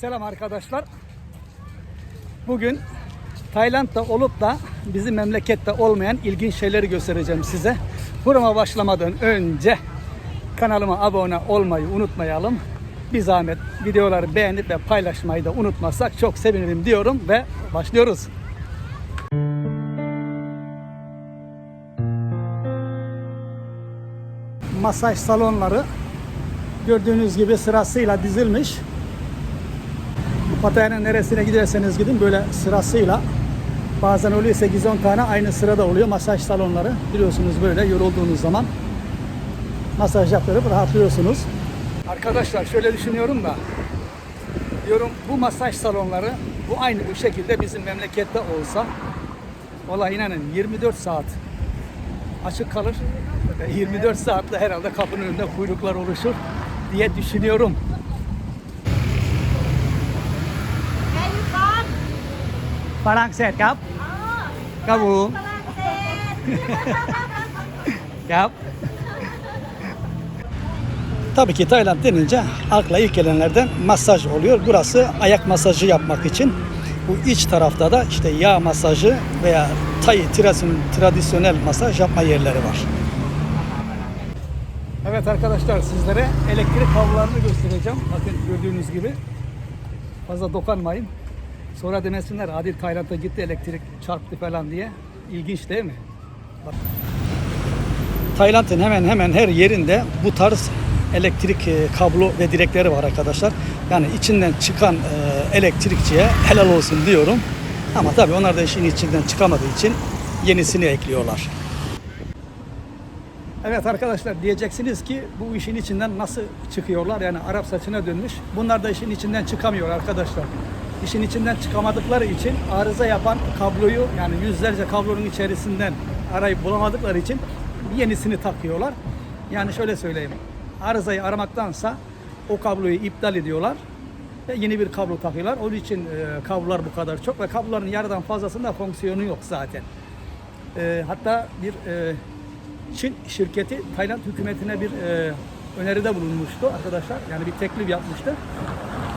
Selam arkadaşlar. Bugün Tayland'da olup da bizim memlekette olmayan ilginç şeyleri göstereceğim size. Burama başlamadan önce kanalıma abone olmayı unutmayalım. Bir zahmet videoları beğenip ve paylaşmayı da unutmazsak çok sevinirim diyorum ve başlıyoruz. Masaj salonları gördüğünüz gibi sırasıyla dizilmiş. Pataya'nın neresine giderseniz gidin böyle sırasıyla bazen oluyor 8-10 tane aynı sırada oluyor masaj salonları. Biliyorsunuz böyle yorulduğunuz zaman masaj yaptırıp rahatlıyorsunuz. Arkadaşlar şöyle düşünüyorum da diyorum bu masaj salonları bu aynı bu şekilde bizim memlekette olsa Valla inanın 24 saat açık kalır ve 24 saatte herhalde kapının önünde kuyruklar oluşur diye düşünüyorum. ฝรั่งเศสครับ ครับผม ฝรั่งเศส ครับ Tabii ki Tayland denince akla ilk gelenlerden masaj oluyor. Burası ayak masajı yapmak için. Bu iç tarafta da işte yağ masajı veya Tay tirasyon- tradisyonel masaj yapma yerleri var. Evet arkadaşlar sizlere elektrik kablolarını göstereceğim. Bakın gördüğünüz gibi. Fazla dokanmayın. Sonra demesinler Adil Tayland'a gitti elektrik çarptı falan diye. İlginç değil mi? Tayland'ın hemen hemen her yerinde bu tarz elektrik e, kablo ve direkleri var arkadaşlar. Yani içinden çıkan e, elektrikçiye helal olsun diyorum. Ama tabii onlar da işin içinden çıkamadığı için yenisini ekliyorlar. Evet arkadaşlar diyeceksiniz ki bu işin içinden nasıl çıkıyorlar? Yani Arap saçına dönmüş. Bunlar da işin içinden çıkamıyor arkadaşlar. İşin içinden çıkamadıkları için arıza yapan kabloyu yani yüzlerce kablonun içerisinden arayıp bulamadıkları için yenisini takıyorlar. Yani şöyle söyleyeyim. Arızayı aramaktansa o kabloyu iptal ediyorlar ve yeni bir kablo takıyorlar. Onun için e, kablolar bu kadar çok ve kabloların yarıdan fazlasında fonksiyonu yok zaten. E, hatta bir e, Çin şirketi Tayland hükümetine bir e, öneride bulunmuştu arkadaşlar. Yani bir teklif yapmıştı.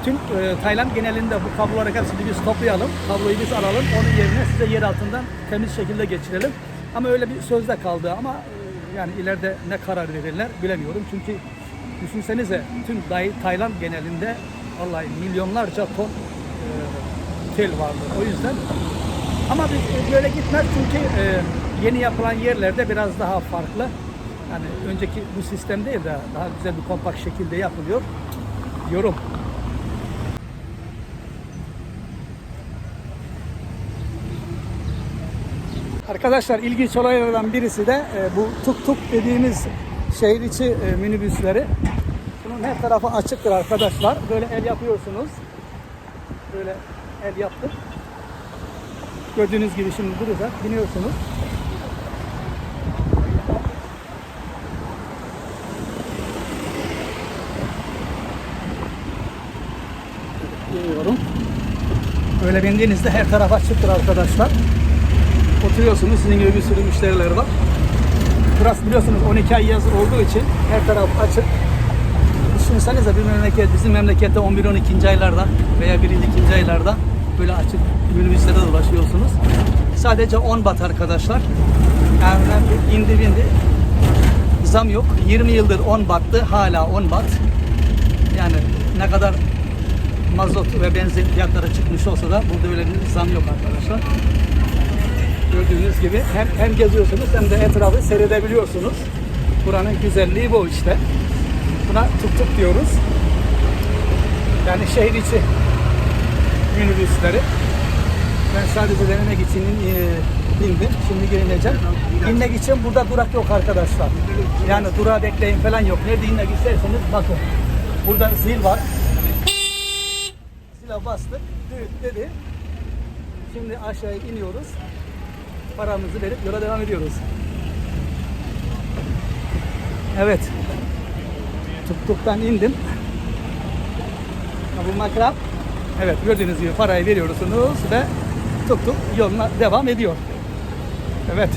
Tüm e, Tayland genelinde bu kabloları hepsini biz toplayalım. Kabloyu biz alalım. Onun yerine size yer altından temiz şekilde geçirelim. Ama öyle bir sözde kaldı ama e, yani ileride ne karar verirler bilemiyorum. Çünkü düşünsenize tüm Day- Tayland genelinde vallahi milyonlarca ton e, tel vardı. O yüzden ama biz e, böyle gitmez çünkü e, yeni yapılan yerlerde biraz daha farklı. Yani önceki bu sistem değil de daha güzel bir kompakt şekilde yapılıyor. Yorum. Arkadaşlar ilginç olaylardan birisi de e, bu tuk tuk dediğimiz şehir içi e, minibüsleri. Bunun her tarafı açıktır arkadaşlar. Böyle el yapıyorsunuz. Böyle el yaptık. Gördüğünüz gibi şimdi burada biniyorsunuz. Biniyorum. Böyle bindiğinizde her taraf açıktır arkadaşlar. Oturuyorsunuz. Sizin gibi bir sürü müşteriler var. Burası biliyorsunuz 12 ay yaz olduğu için her taraf açık. Düşünsenize bir memleket, bizim memlekette 11-12. aylarda veya 1. 2. aylarda böyle açık minibüslerde dolaşıyorsunuz. Sadece 10 bat arkadaşlar. Yani indi bindi. Zam yok. 20 yıldır 10 battı. Hala 10 bat. Yani ne kadar mazot ve benzin fiyatları çıkmış olsa da burada öyle bir zam yok arkadaşlar. Gördüğünüz gibi hem, hem geziyorsunuz hem de etrafı seyredebiliyorsunuz. Buranın güzelliği bu işte. Buna tuk tuk diyoruz. Yani şehir içi minibüsleri. Ben sadece denemek için e, bindim. Şimdi geri İnmek için burada durak yok arkadaşlar. Yani durağa bekleyin falan yok. Nerede inmek isterseniz bakın. Burada zil var. Zile bastık. Düğüt dedi. Şimdi aşağıya iniyoruz. Paramızı verip yola devam ediyoruz. Evet. Tuktuktan indim. Bu makrab. Evet gördüğünüz gibi parayı veriyorsunuz ve tuk tuk yoluna devam ediyor. Evet.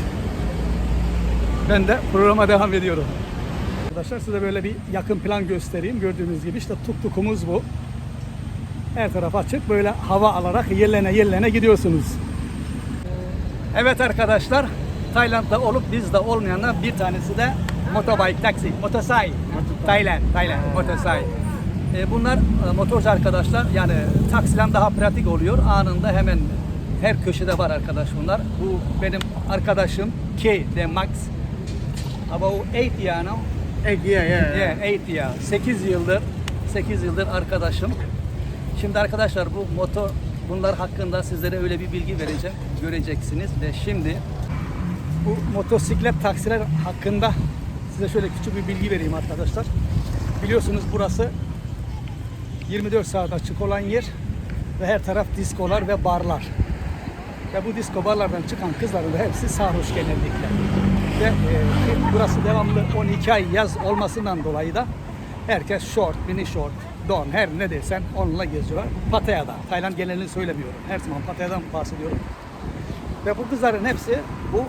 Ben de programa devam ediyorum. Arkadaşlar size böyle bir yakın plan göstereyim. Gördüğünüz gibi işte tuk tukumuz bu. Her taraf açık. Böyle hava alarak yerlene yerlene gidiyorsunuz. Evet arkadaşlar. Tayland'da olup bizde olmayanlar bir tanesi de motobike taksi. Motosay. Tayland. Tayland. Motosay. E, bunlar e, motorcu arkadaşlar. Yani taksiden daha pratik oluyor. Anında hemen her köşede var arkadaş bunlar. Bu benim arkadaşım K de Max. About 8 year now. Eight year, yeah. Yeah, 8 year. 8 yıldır 8 yıldır arkadaşım. Şimdi arkadaşlar bu motor bunlar hakkında sizlere öyle bir bilgi vereceğim. Göreceksiniz ve şimdi bu motosiklet taksiler hakkında size şöyle küçük bir bilgi vereyim arkadaşlar. Biliyorsunuz burası 24 saat açık olan yer ve her taraf diskolar ve barlar. Ve bu disko barlardan çıkan kızların da hepsi sarhoş genellikle. Ve e, burası devamlı 12 ay yaz olmasından dolayı da herkes short, mini short, don her ne dersen onunla geziyorlar. Pattaya'da, Tayland genelini söylemiyorum. Her zaman Pattaya'dan bahsediyorum. Ve bu kızların hepsi bu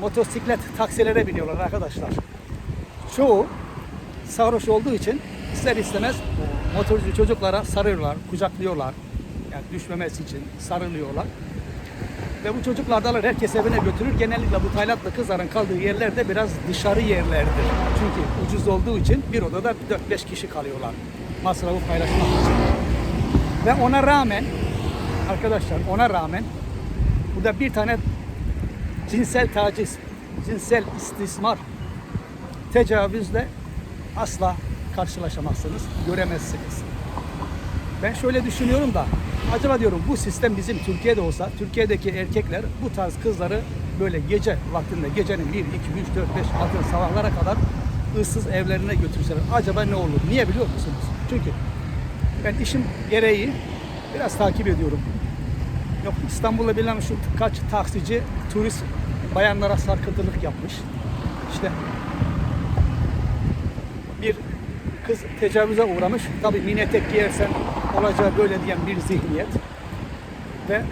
motosiklet taksilere biniyorlar arkadaşlar. Çoğu sarhoş olduğu için ister istemez motorcu çocuklara sarıyorlar, kucaklıyorlar. Yani düşmemesi için sarılıyorlar. Ve bu çocuklar da herkes evine götürür. Genellikle bu Taylandlı kızların kaldığı yerler de biraz dışarı yerlerdir. Çünkü ucuz olduğu için bir odada 4-5 kişi kalıyorlar. Masrafı paylaşmak için. Ve ona rağmen arkadaşlar ona rağmen burada bir tane cinsel taciz, cinsel istismar, tecavüzle asla karşılaşamazsınız, göremezsiniz. Ben şöyle düşünüyorum da acaba diyorum bu sistem bizim Türkiye'de olsa Türkiye'deki erkekler bu tarz kızları böyle gece vaktinde gecenin 1, 2, 3, 4, 5, 6 sabahlara kadar ıssız evlerine götürseler acaba ne olur? Niye biliyor musunuz? Çünkü ben işim gereği biraz takip ediyorum. Yok İstanbul'da bilmem şu kaç taksici turist bayanlara sarkıntılık yapmış. İşte bir kız tecavüze uğramış. Tabii mini etek giyersen olacağı böyle diyen bir zihniyet. Ve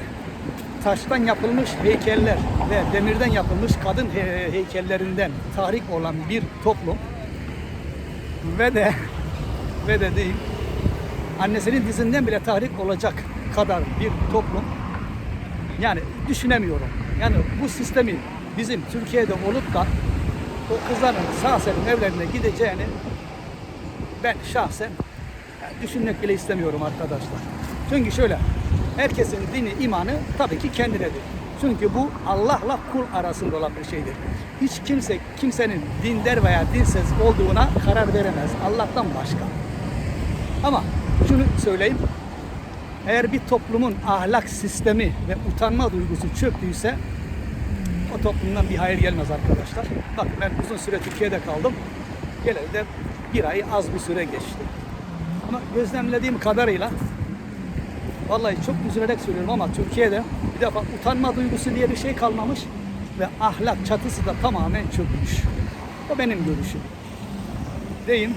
taştan yapılmış heykeller ve demirden yapılmış kadın he- heykellerinden tahrik olan bir toplum ve de ve de değil annesinin dizinden bile tahrik olacak kadar bir toplum yani düşünemiyorum. Yani bu sistemi bizim Türkiye'de olup da o kızların sağ salim evlerine gideceğini ben şahsen yani düşünmek bile istemiyorum arkadaşlar. Çünkü şöyle herkesin dini imanı tabii ki kendinedir. Çünkü bu Allah'la kul arasında olan bir şeydir. Hiç kimse kimsenin dindar veya dinsiz olduğuna karar veremez Allah'tan başka. Ama şunu söyleyeyim. Eğer bir toplumun ahlak sistemi ve utanma duygusu çöktüyse o toplumdan bir hayır gelmez arkadaşlar. Bak ben uzun süre Türkiye'de kaldım. Geleli de bir ay az bir süre geçti. Ama gözlemlediğim kadarıyla vallahi çok üzülerek söylüyorum ama Türkiye'de bir defa utanma duygusu diye bir şey kalmamış ve ahlak çatısı da tamamen çökmüş. O benim görüşüm. Deyim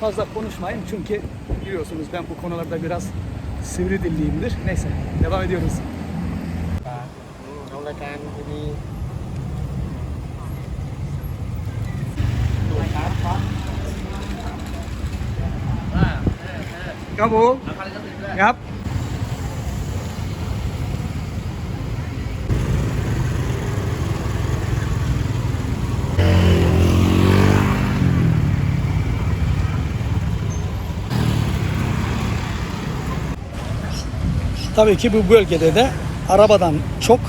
fazla konuşmayayım çünkü biliyorsunuz ben bu konularda biraz sivri dilliyimdir. Neyse devam ediyoruz. ขอ Tabii ki bu bölgede de arabadan çok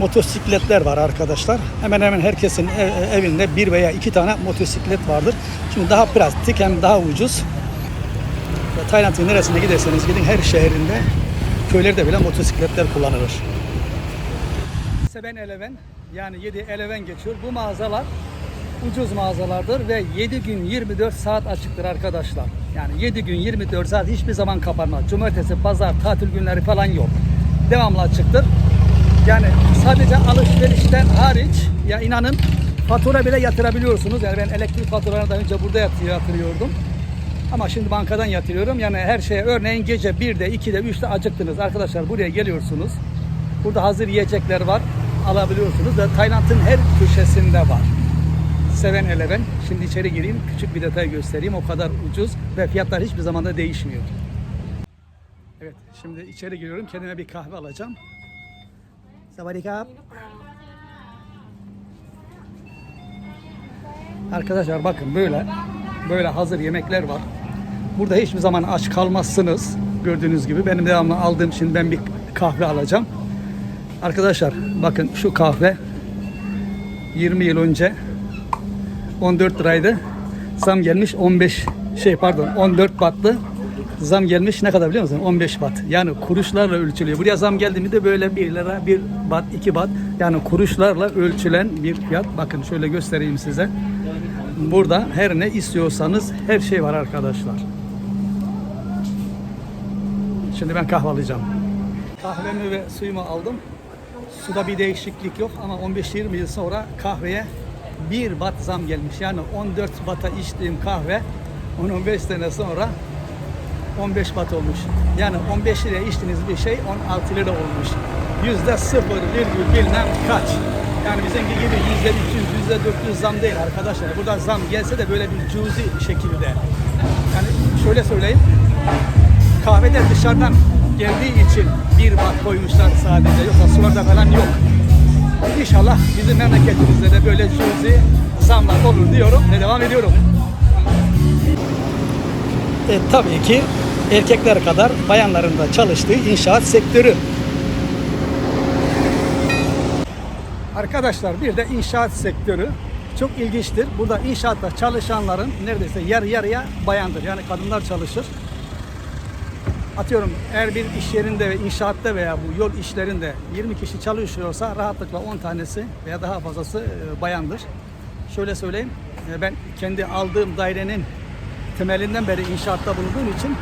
motosikletler var arkadaşlar. Hemen hemen herkesin ev- evinde bir veya iki tane motosiklet vardır. Şimdi daha pratik hem daha ucuz. Tayland'ın neresine giderseniz gidin her şehrinde köylerde bile motosikletler kullanılır. 7-Eleven yani 7-Eleven geçiyor. Bu mağazalar ucuz mağazalardır ve 7 gün 24 saat açıktır arkadaşlar. Yani 7 gün 24 saat hiçbir zaman kapanmaz. Cumartesi, pazar, tatil günleri falan yok. Devamlı açıktır. Yani sadece alışverişten hariç ya inanın fatura bile yatırabiliyorsunuz. Yani ben elektrik faturalarını daha önce burada yatır- yatırıyordum. Ama şimdi bankadan yatırıyorum. Yani her şeye örneğin gece 1'de, 2'de, 3'te acıktınız. Arkadaşlar buraya geliyorsunuz. Burada hazır yiyecekler var. Alabiliyorsunuz ve Tayland'ın her köşesinde var. 7-Eleven. Şimdi içeri gireyim. Küçük bir detay göstereyim. O kadar ucuz ve fiyatlar hiçbir zaman da değişmiyor. Evet şimdi içeri giriyorum kendime bir kahve alacağım. Sabadikap. Arkadaşlar bakın böyle böyle hazır yemekler var. Burada hiçbir zaman aç kalmazsınız. Gördüğünüz gibi benim devamlı aldığım için ben bir kahve alacağım. Arkadaşlar bakın şu kahve 20 yıl önce 14 liraydı. Zam gelmiş 15 şey pardon 14 battı. Zam gelmiş ne kadar biliyor musun? 15 bat. Yani kuruşlarla ölçülüyor. Buraya zam geldi mi de böyle 1 lira, 1 bat, 2 bat. Yani kuruşlarla ölçülen bir fiyat. Bakın şöyle göstereyim size. Burada her ne istiyorsanız her şey var arkadaşlar. Şimdi ben kahve. Kahvemi ve suyumu aldım. Suda bir değişiklik yok ama 15-20 yıl sonra kahveye 1 bat zam gelmiş. Yani 14 bata içtiğim kahve 10-15 sene sonra 15 bat olmuş. Yani 15 liraya içtiğiniz bir şey 16 lira olmuş. Yüzde sıfır virgül bilmem kaç. Yani bizimki gibi yüzde 300, yüzde 400 zam değil arkadaşlar. Burada zam gelse de böyle bir cüzi şekilde. Yani şöyle söyleyeyim. Kahvede dışarıdan geldiği için bir bat koymuşlar sadece. Yoksa sularda falan yok. İnşallah bizim memleketimizde de böyle cüzi zamlar olur diyorum ve devam ediyorum. E, tabii ki erkekler kadar bayanların da çalıştığı inşaat sektörü. Arkadaşlar bir de inşaat sektörü çok ilginçtir. Burada inşaatta çalışanların neredeyse yarı yarıya bayandır. Yani kadınlar çalışır. Atıyorum eğer bir iş yerinde inşaatta veya bu yol işlerinde 20 kişi çalışıyorsa rahatlıkla 10 tanesi veya daha fazlası e, bayandır. Şöyle söyleyeyim. e, Ben kendi aldığım dairenin temelinden beri inşaatta bulunduğum için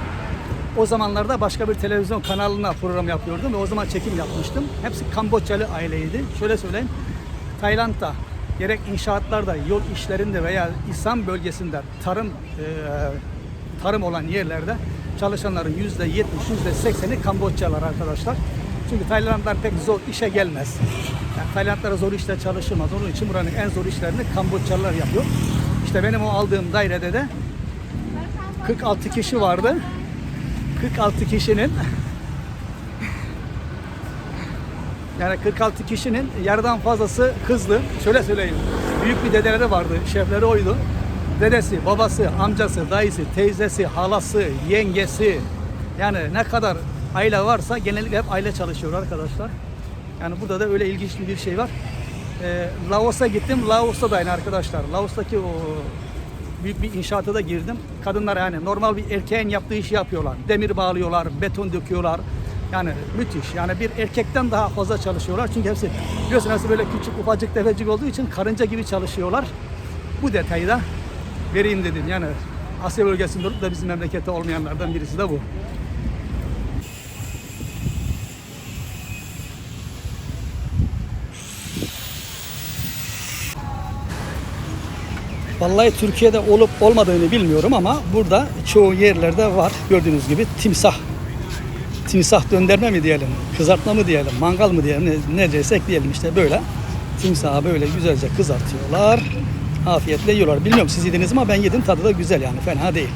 o zamanlarda başka bir televizyon kanalına program yapıyordum ve o zaman çekim yapmıştım. Hepsi Kamboçyalı aileydi. Şöyle söyleyeyim. Tayland'da gerek inşaatlarda, yol işlerinde veya İslam bölgesinde tarım e, tarım olan yerlerde çalışanların yüzde yetmiş, yüzde sekseni Kamboçyalılar arkadaşlar. Çünkü Taylandlar pek zor işe gelmez. Yani Taylandlara zor işte çalışılmaz. Onun için buranın en zor işlerini Kamboçyalılar yapıyor. İşte benim o aldığım dairede de 46 kişi vardı. 46 kişinin yani 46 kişinin yarıdan fazlası kızdı. Şöyle söyleyeyim. Büyük bir dedeleri vardı. Şefleri oydu. Dedesi, babası, amcası, dayısı, teyzesi, halası, yengesi. Yani ne kadar aile varsa genellikle hep aile çalışıyor arkadaşlar. Yani burada da öyle ilginç bir şey var. Ee, Laos'a gittim. Laos'ta da aynı arkadaşlar. Laos'taki o büyük bir inşaata da girdim. Kadınlar yani normal bir erkeğin yaptığı işi yapıyorlar. Demir bağlıyorlar, beton döküyorlar. Yani müthiş. Yani bir erkekten daha fazla çalışıyorlar. Çünkü hepsi biliyorsun hepsi böyle küçük ufacık tefecik olduğu için karınca gibi çalışıyorlar. Bu detayı da vereyim dedim. Yani Asya bölgesinde olup da bizim memlekette olmayanlardan birisi de bu. Vallahi Türkiye'de olup olmadığını bilmiyorum ama burada çoğu yerlerde var. Gördüğünüz gibi timsah. Timsah döndürme mi diyelim, kızartma mı diyelim, mangal mı diyelim, ne, ne diyelim işte böyle. Timsahı böyle güzelce kızartıyorlar. Afiyetle yiyorlar. Bilmiyorum siz yediniz ama ben yedim tadı da güzel yani fena değil.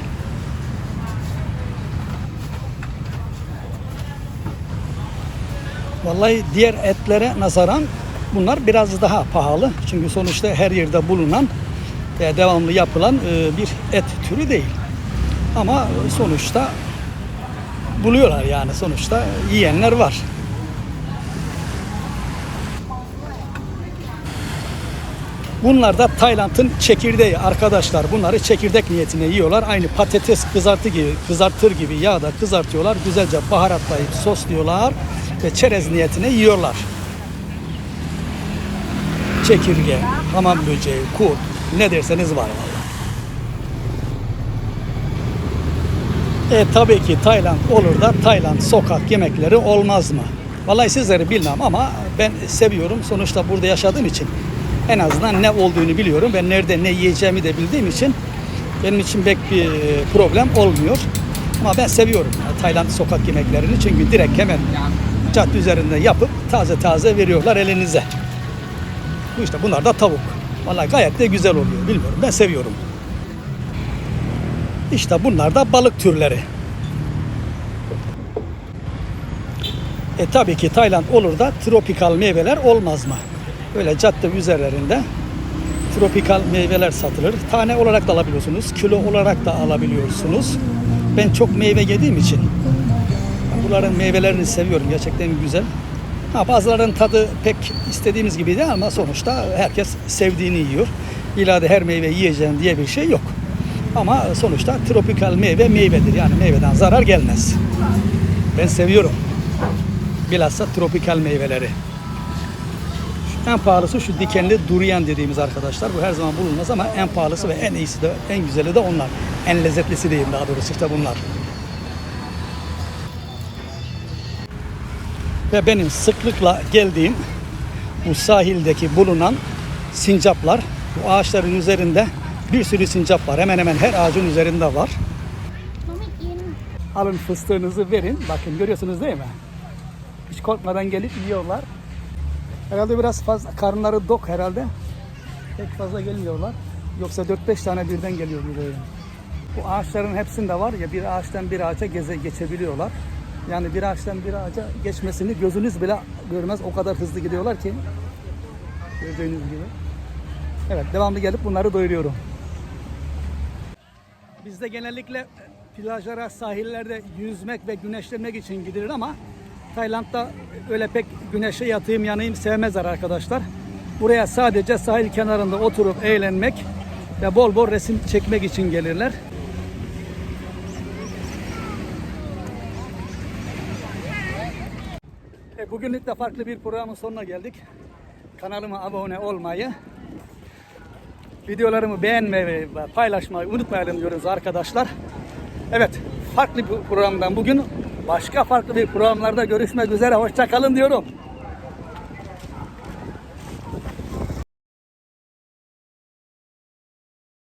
Vallahi diğer etlere nazaran bunlar biraz daha pahalı. Çünkü sonuçta her yerde bulunan ve devamlı yapılan e, bir et türü değil. Ama sonuçta buluyorlar yani sonuçta yiyenler var. Bunlar da Tayland'ın çekirdeği arkadaşlar. Bunları çekirdek niyetine yiyorlar. Aynı patates kızartı gibi, kızartır gibi yağda kızartıyorlar. Güzelce baharatlayıp sosluyorlar ve çerez niyetine yiyorlar. Çekirge, hamam böceği, kurt, ne derseniz var vallahi. E tabii ki Tayland olur da Tayland sokak yemekleri olmaz mı? Vallahi sizleri bilmem ama ben seviyorum. Sonuçta burada yaşadığım için en azından ne olduğunu biliyorum ve nerede ne yiyeceğimi de bildiğim için benim için pek bir problem olmuyor. Ama ben seviyorum Tayland sokak yemeklerini çünkü direkt hemen cadde üzerinde yapıp taze taze veriyorlar elinize. Bu işte bunlar da tavuk. Vallahi gayet de güzel oluyor. Bilmiyorum ben seviyorum. İşte bunlar da balık türleri. E tabii ki Tayland olur da tropikal meyveler olmaz mı? Böyle cadde üzerlerinde tropikal meyveler satılır. Tane olarak da alabiliyorsunuz, kilo olarak da alabiliyorsunuz. Ben çok meyve yediğim için bunların meyvelerini seviyorum. Gerçekten güzel. Ha, bazılarının tadı pek istediğimiz gibi değil ama sonuçta herkes sevdiğini yiyor. İlla her meyve yiyeceğim diye bir şey yok. Ama sonuçta tropikal meyve meyvedir. Yani meyveden zarar gelmez. Ben seviyorum. Bilhassa tropikal meyveleri. En pahalısı şu dikenli durian dediğimiz arkadaşlar. Bu her zaman bulunmaz ama en pahalısı ve en iyisi de en güzeli de onlar. En lezzetlisi diyeyim daha doğrusu işte bunlar. Ve benim sıklıkla geldiğim bu sahildeki bulunan sincaplar. Bu ağaçların üzerinde bir sürü sincap var. Hemen hemen her ağacın üzerinde var. Alın fıstığınızı verin. Bakın görüyorsunuz değil mi? Hiç korkmadan gelip yiyorlar. Herhalde biraz fazla karınları dok herhalde. Pek fazla gelmiyorlar. Yoksa 4-5 tane birden geliyor buraya. Bu ağaçların hepsinde var ya bir ağaçtan bir ağaca geze, geçebiliyorlar. Yani bir ağaçtan bir ağaca geçmesini gözünüz bile görmez. O kadar hızlı gidiyorlar ki. Gördüğünüz gibi. Evet devamlı gelip bunları doyuruyorum. Bizde genellikle plajlara, sahillerde yüzmek ve güneşlenmek için gidilir ama Tayland'da öyle pek güneşe yatayım yanayım sevmezler arkadaşlar. Buraya sadece sahil kenarında oturup eğlenmek ve bol bol resim çekmek için gelirler. E, bugünlük de farklı bir programın sonuna geldik. Kanalıma abone olmayı, videolarımı beğenmeyi ve paylaşmayı unutmayalım diyoruz arkadaşlar. Evet, farklı bir programdan bugün başka farklı bir programlarda görüşmek üzere. Hoşçakalın diyorum.